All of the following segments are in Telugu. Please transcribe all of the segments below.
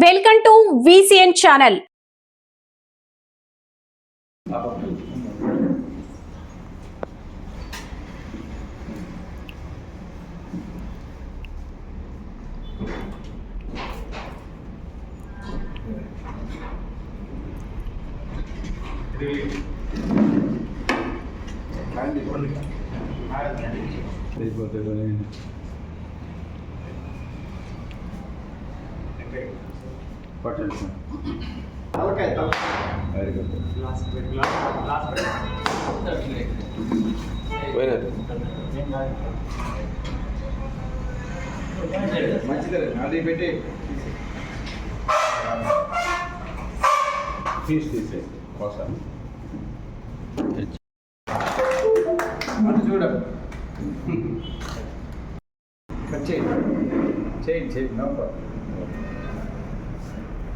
వెల్కమ్ టు విసిఎన్ ఛానల్ పట్టండి సార్. వెరీ గుడ్ మంచిదే అది పెట్టి తీసి తీసేసి కోసం చూడ కట్ చేయండి. చేయండి చేయండి నో ప్రాబ్లం.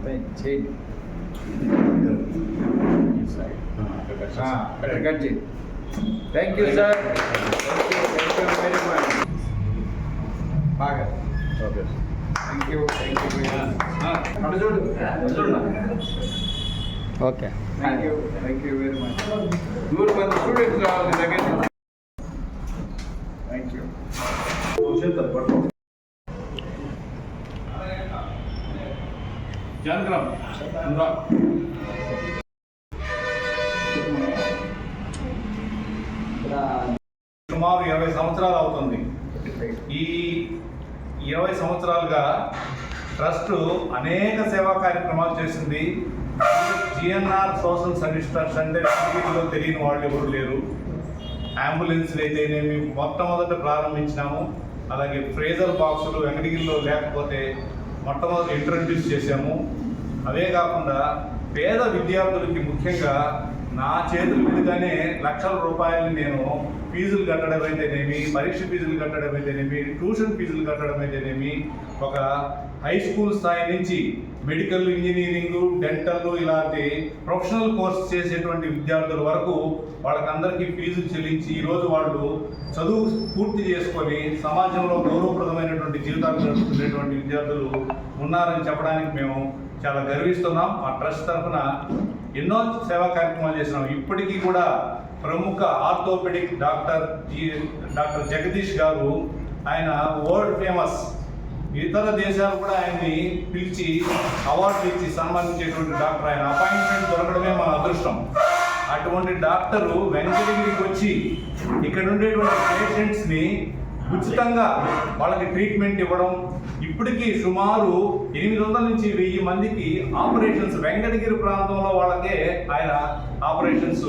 చేయండి అక్కడ కట్ చేయండి thank you sir. Thank you thank you very much బాగా okay thank you thank you. అటు చూడు. చూడు. Okay. Thank you thank you very much. నూరు మంది స్టూడెంట్స్ రావాలి దగ్గర. Thank you. సుమారు ఇరవై సంవత్సరాలు అవుతుంది. ఈ ఇరవై సంవత్సరాలుగా ట్రస్ట్ అనేక సేవా కార్యక్రమాలు చేసింది. జిఎన్ఆర్ సోషల్ సర్వీస్ ట్రస్ట్ అంటే టీవీలో తెలియని వాళ్ళు ఎవరు లేరు. అంబులెన్స్లు అయితేనేమి మొట్టమొదట ప్రారంభించినాము. అలాగే ఫ్రేజర్ బాక్సులు వెంకటగిరిలో లేకపోతే మొట్టమొదటి ఇంట్రడ్యూస్ చేశాము. అవే కాకుండా పేద విద్యార్థులకి ముఖ్యంగా నా చేతుల మీదుగానే లక్షల రూపాయలు నేను ఫీజులు కట్టడం అయితేనేమి పరీక్ష ఫీజులు కట్టడం అయితేనేమి ట్యూషన్ ఫీజులు కట్టడం అయితేనేమి ఒక హై స్కూల్ స్థాయి నుంచి మెడికల్ ఇంజనీరింగ్ డెంటల్ ఇలాంటి ప్రొఫెషనల్ కోర్స్ చేసేటువంటి విద్యార్థుల వరకు వాళ్ళకందరికీ ఫీజులు చెల్లించి ఈరోజు వాళ్ళు చదువు పూర్తి చేసుకొని సమాజంలో గౌరవప్రదమైనటువంటి జీవితాలు నడుపుతున్నటువంటి విద్యార్థులు ఉన్నారని చెప్పడానికి మేము చాలా గర్విస్తున్నాం. మా ట్రస్ట్ తరఫున ఎన్నో సేవా కార్యక్రమాలు చేసినాం ఇప్పటికీ కూడా ప్రముఖ orthopaedic doctor G- doctor Jagadish గారు ఆయన వరల్డ్ ఫేమస్ ఇతర దేశాలు కూడా ఆయన్ని పిలిచి అవార్డులు ఇచ్చి సన్మానించేటువంటి డాక్టర్ ఆయన. అపాయింట్మెంట్ దొరకడమే మన అదృష్టం. అటువంటి డాక్టరు వెంకటగిరికి వచ్చి ఇక్కడ ఉండేటువంటి పేషెంట్స్ని ఉచితంగా వాళ్ళకి ట్రీట్మెంట్ ఇవ్వడం ఇప్పటికీ సుమారు ఎనిమిది వందల నుంచి వెయ్యి మందికి ఆపరేషన్స్ వెంకటగిరి ప్రాంతంలో వాళ్ళకే ఆయన ఆపరేషన్స్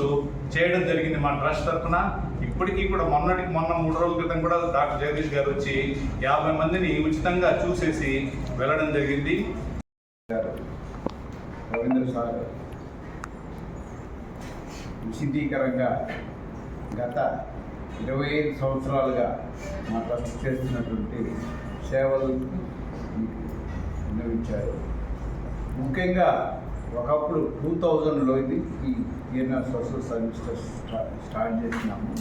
చేయడం జరిగింది మా ట్రస్ట్ తరఫున. ఇప్పటికీ కూడా మొన్నటికి మొన్న మూడు రోజుల క్రితం కూడా డాక్టర్ జగదీష్ గారు వచ్చి యాభై మందిని ఉచితంగా చూసేసి వెళ్ళడం జరిగింది. గారు రవీంద్ర సార్ విశదీకరంగా గత ఇరవై ఐదు సంవత్సరాలుగా మా ట్రస్ట్ చేస్తున్నటువంటి సేవలు విన్నవించారు. ముఖ్యంగా ఒకప్పుడు టూ థౌజండ్లో ఇది ఈ ఈఎన్ఆర్ సోషల్ సర్వీసెస్ స్టార్ట్ చేసినాము.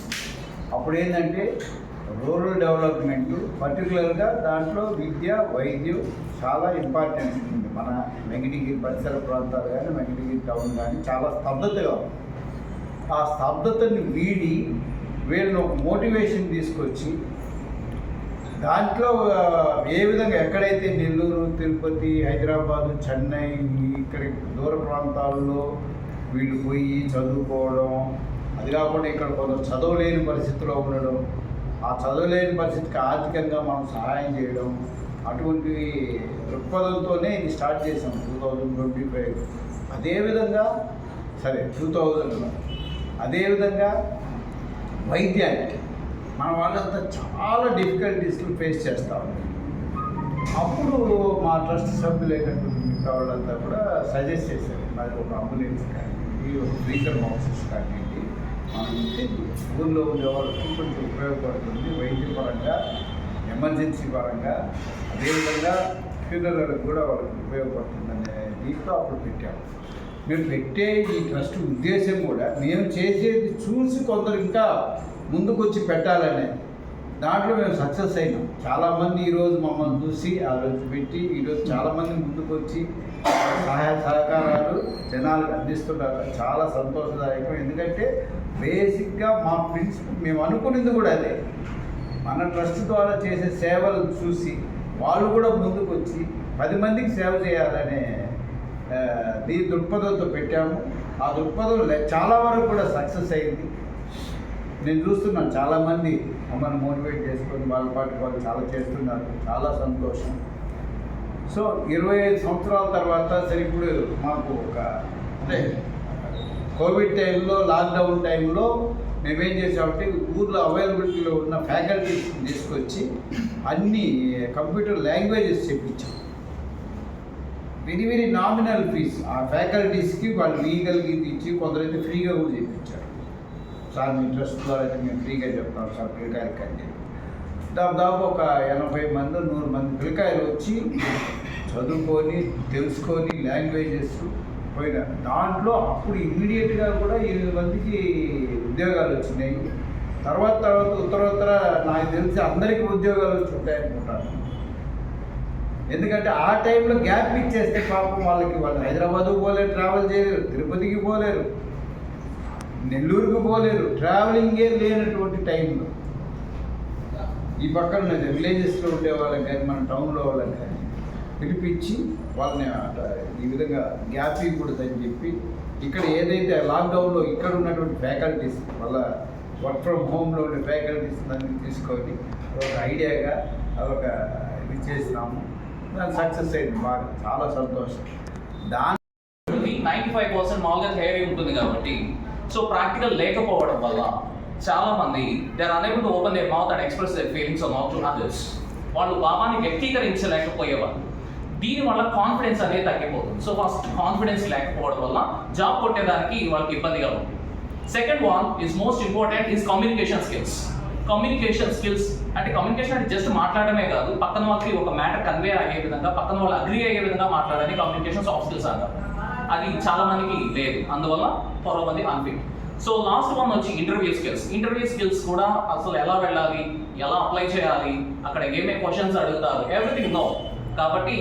అప్పుడు ఏంటంటే రూరల్ డెవలప్మెంట్ పర్టికులర్గా దాంట్లో విద్య వైద్యం చాలా ఇంపార్టెంట్ ఉంది. మన వెంకటగిరి పరిసర ప్రాంతాలు కానీ వెంకటగిరి టౌన్ కానీ చాలా స్తబ్దతగా ఉంది. ఆ స్తబ్దతని వీడి వీళ్ళని ఒక మోటివేషన్ తీసుకొచ్చి దాంట్లో ఏ విధంగా ఎక్కడైతే నెల్లూరు తిరుపతి హైదరాబాదు చెన్నై ఇక్కడ దూర ప్రాంతాల్లో వీళ్ళు పోయి చదువుకోవడం అది కాకుండా ఇక్కడ కొందరు చదవలేని పరిస్థితిలో ఉండడం ఆ చదవలేని పరిస్థితికి ఆర్థికంగా మనం సహాయం చేయడం అటువంటి దృక్పథంతోనే ఇది స్టార్ట్ చేసాం టూ థౌజండ్ ట్వంటీ ఫైవ్. అదేవిధంగా సరే టూ థౌజండ్లో. అదేవిధంగా వైద్యానికి మన వాళ్ళంతా చాలా డిఫికల్టీస్లు ఫేస్ చేస్తూ ఉన్నారు. అప్పుడు మా ట్రస్ట్ సభ్యులైనటువంటి మిగతా వాళ్ళంతా కూడా సజెస్ట్ చేశారు. మరి ఒక అంబులెన్స్ కానివ్వండి ఒక ఫ్రీజర్ బాక్సెస్ కానివ్వండి మనం ఊళ్ళో ఉండే వాళ్ళకి కొంచెం ఉపయోగపడుతుంది. వైద్యపరంగా ఎమర్జెన్సీ పరంగా అదేవిధంగా ఫ్యూనరల్కి కూడా వాళ్ళకి ఉపయోగపడుతుందనే దీంట్లో అప్పుడు పెట్టాము. మీరు పెట్టే ఈ ట్రస్ట్ ఉద్దేశం కూడా మేము చేసేది చూసి కొందరు ఇంకా ముందుకొచ్చి పెట్టాలనే దాంట్లో మేము సక్సెస్ అయినాం. చాలామంది ఈరోజు మమ్మల్ని చూసి ఆ రోజు పెట్టి ఈరోజు చాలామంది ముందుకొచ్చి సహాయ సహకారాలు జనాలకు అందిస్తున్నారు చాలా సంతోషదాయకం. ఎందుకంటే బేసిక్గా మా ప్రిన్సిపల్ మేము అనుకునేది కూడా అదే. మన ట్రస్ట్ ద్వారా చేసే సేవలు చూసి వాళ్ళు కూడా ముందుకు వచ్చి పది మందికి సేవ చేయాలనే దీ దృక్పథంతో పెట్టాము. ఆ దృక్పథం చాలా వరకు కూడా సక్సెస్ అయింది. నేను చూస్తున్నాను చాలామంది మమ్మల్ని మోటివేట్ చేసుకొని వాళ్ళ పాటు వాళ్ళు చాలా చేస్తున్నారు. చాలా సంతోషం. సో ఇరవై ఐదు సంవత్సరాల తర్వాత సరే ఇప్పుడు మాకు ఒక అంటే కోవిడ్ టైంలో లాక్డౌన్ టైంలో మేమేం చేసామంటే ఊర్లో అవైలబిలిటీలో ఉన్న ఫ్యాకల్టీస్ తీసుకొచ్చి అన్ని computer languages చెప్పించాం. Very very nominal fees. ఆ ఫ్యాకల్టీస్కి వాళ్ళు లీగల్కి ఇచ్చి కొందరైతే ఫ్రీగా కూడా చేయించారు సార్ మీ ట్రస్ట్ ద్వారా అయితే మేము ఫ్రీగా చెప్తాం సార్ పిల్లకాయలకి అని చెప్పి దాదాపు ఒక ఎనభై మంది నూరు మంది పిల్లకాయలు వచ్చి చదువుకొని తెలుసుకొని లాంగ్వేజెస్ పోయిన దాంట్లో అప్పుడు ఇమ్మీడియట్గా కూడా ఇరవై మందికి ఉద్యోగాలు వచ్చినాయి. తర్వాత తర్వాత ఉత్తరోత్తర నాకు తెలిసి అందరికీ ఉద్యోగాలు వచ్చి అనుకుంటాను. ఎందుకంటే ఆ టైంలో గ్యాప్ ఇచ్చేస్తే పాపం వాళ్ళకి వాళ్ళు హైదరాబాద్ పోలేరు ట్రావెల్ చేయలేరు తిరుపతికి పోలేరు నెల్లూరుకు పోలేరు ట్రావెలింగే లేనటువంటి టైంలో. ఈ పక్కన విలేజెస్లో ఉండే వాళ్ళకి కానీ మన టౌన్లో వాళ్ళకి కానీ పిలిపించి వాళ్ళని ఈ విధంగా గ్యాప్ ఇవ్వకూడదని చెప్పి ఇక్కడ ఏదైతే లాక్డౌన్లో ఇక్కడ ఉన్నటువంటి ఫ్యాకల్టీస్ వాళ్ళ వర్క్ ఫ్రమ్ హోమ్లో ఉండే ఫ్యాకల్టీస్ అన్ని తీసుకొని ఒక ఐడియాగా అదొక ఇది చేసినాము. దాని సక్సెస్ అయింది. బాగా చాలా సంతోషం. దాని నైంటీ ఫైవ్ పర్సెంట్ మామూలుగా థియరీ ఉంటుంది కాబట్టి సో ప్రాక్టికల్ లేకపోవడం వల్ల చాలా మంది they are unable to open their mouth and express their feelings not to others వాళ్ళు భావాన్ని వ్యక్తీకరించలేకపోయేవారు. దీని వల్ల కాన్ఫిడెన్స్ అనేది తగ్గిపోతుంది. సో ఫస్ట్ కాన్ఫిడెన్స్ లేకపోవడం వల్ల జాబ్ కొట్టేదానికి వాళ్ళకి ఇబ్బందిగా ఉంది. Second one is most important is communication skills communication skills అంటే కమ్యూనికేషన్ అంటే జస్ట్ మాట్లాడమే కాదు పక్కన వాళ్ళకి ఒక మ్యాటర్ కన్వే అయ్యే విధంగా పక్కన వాళ్ళు అగ్రి అయ్యే విధంగా మాట్లాడని కమ్యూనికేషన్ సాఫ్ట్ స్కిల్స్ అంటారు. అది చాలా మందికి లేదు. అందువల్ల పొరవ మంది అన్ఫిట్ సో లాస్ట్ వన్ వచ్చి ఇంటర్వ్యూ స్కిల్స్ ఇంటర్వ్యూ స్కిల్స్ కూడా అసలు ఎలా వెళ్ళాలి? ఎలా అప్లై చేయాలి? అక్కడ ఏమేమి క్వశ్చన్స్ అడుగుతారు? ఎవ్రీథింగ్ నో కాబట్టి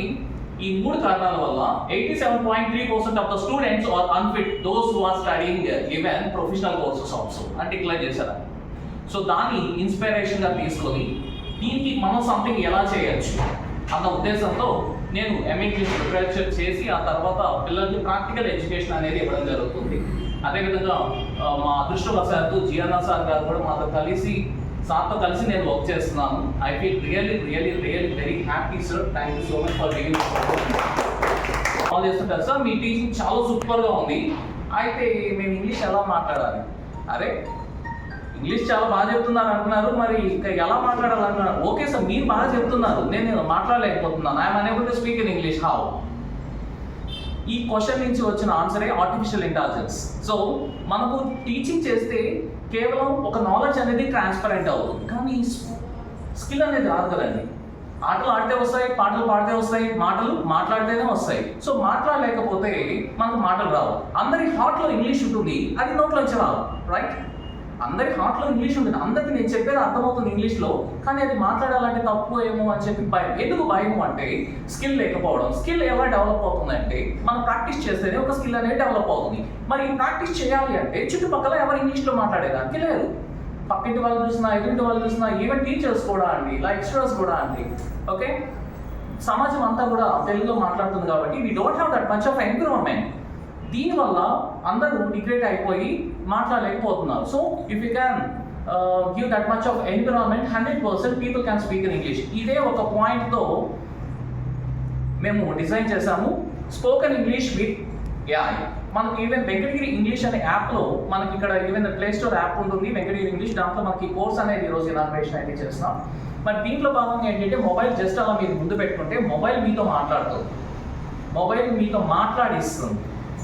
ఈ మూడు కారణాల వల్ల eighty seven point three percent of the students are unfit those who are studying even professional courses also అని డిక్లేర్ చేశారు. సో దాన్ని ఇన్స్పిరేషన్గా తీసుకొని దీనికి మనం సంథింగ్ ఎలా చేయొచ్చు? అన్న ఉద్దేశంతో నేను ఎంఏ ప్రిపేర్ చేసి ఆ తర్వాత పిల్లలకి ప్రాక్టికల్ ఎడ్యుకేషన్ అనేది ఇవ్వడం జరుగుతుంది. అదేవిధంగా మా అదృష్టవశాత్తు జిఎన్ఆర్ సార్ గారు కూడా మాతో కలిసి సార్తో కలిసి నేను వర్క్ చేస్తున్నాను. I feel really really really very happy sir thank you so much for giving call చేస్తుంటారు. సార్ మీ టీచింగ్ చాలా సూపర్గా ఉంది. అయితే మేము ఇంగ్లీష్ ఎలా మాట్లాడాలి? అరే ఇంగ్లీష్ చాలా బాగా చెప్తున్నారు అంటున్నారు. మరి ఇంకా ఎలా మాట్లాడాలంటున్నారు? ఓకే సార్ మీరు బాగా చెప్తున్నారు. నేను మాట్లాడలేకపోతున్నాను. I'm unable to speak in English how ఈ క్వశ్చన్ నుంచి వచ్చిన ఆన్సరే ఆర్టిఫిషియల్ ఇంటెలిజెన్స్ సో మనకు టీచింగ్ చేస్తే కేవలం ఒక నాలెడ్జ్ అనేది ట్రాన్స్పరెంట్ అవుతుంది. కానీ స్కిల్ అనేది రాదు కదండి. ఆటలు ఆడితే వస్తాయి పాటలు పాడితే వస్తాయి మాటలు మాట్లాడితేనే వస్తాయి. సో మాట్లాడలేకపోతే మనకు మాటలు రావు. అందరి హార్ట్లో ఇంగ్లీష్ ఉంటుంది. అది నోట్లోంచి రావు. రైట్ అందరి హార్ట్లో ఇంగ్లీష్ ఉంటుంది. అందరికి నేను చెప్పేది అర్థమవుతుంది ఇంగ్లీష్లో కానీ అది మాట్లాడాలంటే తప్పు ఏమో అని చెప్పి భయం. ఎందుకు భయం అంటే స్కిల్ లేకపోవడం. స్కిల్ ఎలా డెవలప్ అవుతుందంటే మనం ప్రాక్టీస్ చేస్తేనే ఒక స్కిల్ అనేది డెవలప్ అవుతుంది. మరి ప్రాక్టీస్ చేయాలి అంటే చుట్టుపక్కల ఎవరు ఇంగ్లీష్లో మాట్లాడేదానికి లేదు. పక్కింటి వాళ్ళు చూసినా ఎదుటి వాళ్ళు చూసినా ఈవెన్ టీచర్స్ కూడా అండి లెక్చరర్స్ కూడా అండి. ఓకే సమాజం అంతా కూడా తెలుగులో మాట్లాడుతుంది కాబట్టి we don't have that much of environment దీనివల్ల అందరూ డిగ్రేట్ అయిపోయి మాట్లాడలేకపోతున్నారు. So if you can give that much of environment hundred percent people can speak in English ఇదే ఒక పాయింట్తో మేము డిజైన్ చేసాము స్పోకెన్ ఇంగ్లీష్ విత్ యా మనకి ఈవెన్ వెంకటగిరి ఇంగ్లీష్ అనే యాప్లో మనకి ఇక్కడ ఈవెన్ ప్లే స్టోర్ యాప్ ఉంటుంది. వెంకటగిరి ఇంగ్లీష్ దాంట్లో మనకి కోర్స్ అనేది ఈరోజు ఇనాగ్రేషన్ అయితే చేస్తున్నాం మరి దీంట్లో భాగంగా ఏంటంటే మొబైల్ జస్ట్ అలా మీరు ముందు పెట్టుకుంటే మొబైల్ మీతో మాట్లాడుతుంది. మొబైల్ మీతో మాట్లాడిస్తుంది.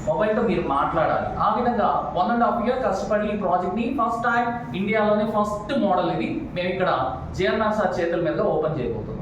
మొబైల్తో మీరు మాట్లాడాలి. ఆ విధంగా వన్ అండ్ హాఫ్ ఇయర్ కష్టపడి ఈ ప్రాజెక్ట్ని ఫస్ట్ టైం ఇండియాలోనే ఫస్ట్ మోడల్ ఇది. మేము ఇక్కడ జేఎన్ఆర్ సార్ చేతుల మీద ఓపెన్ చేయబోతున్నాం.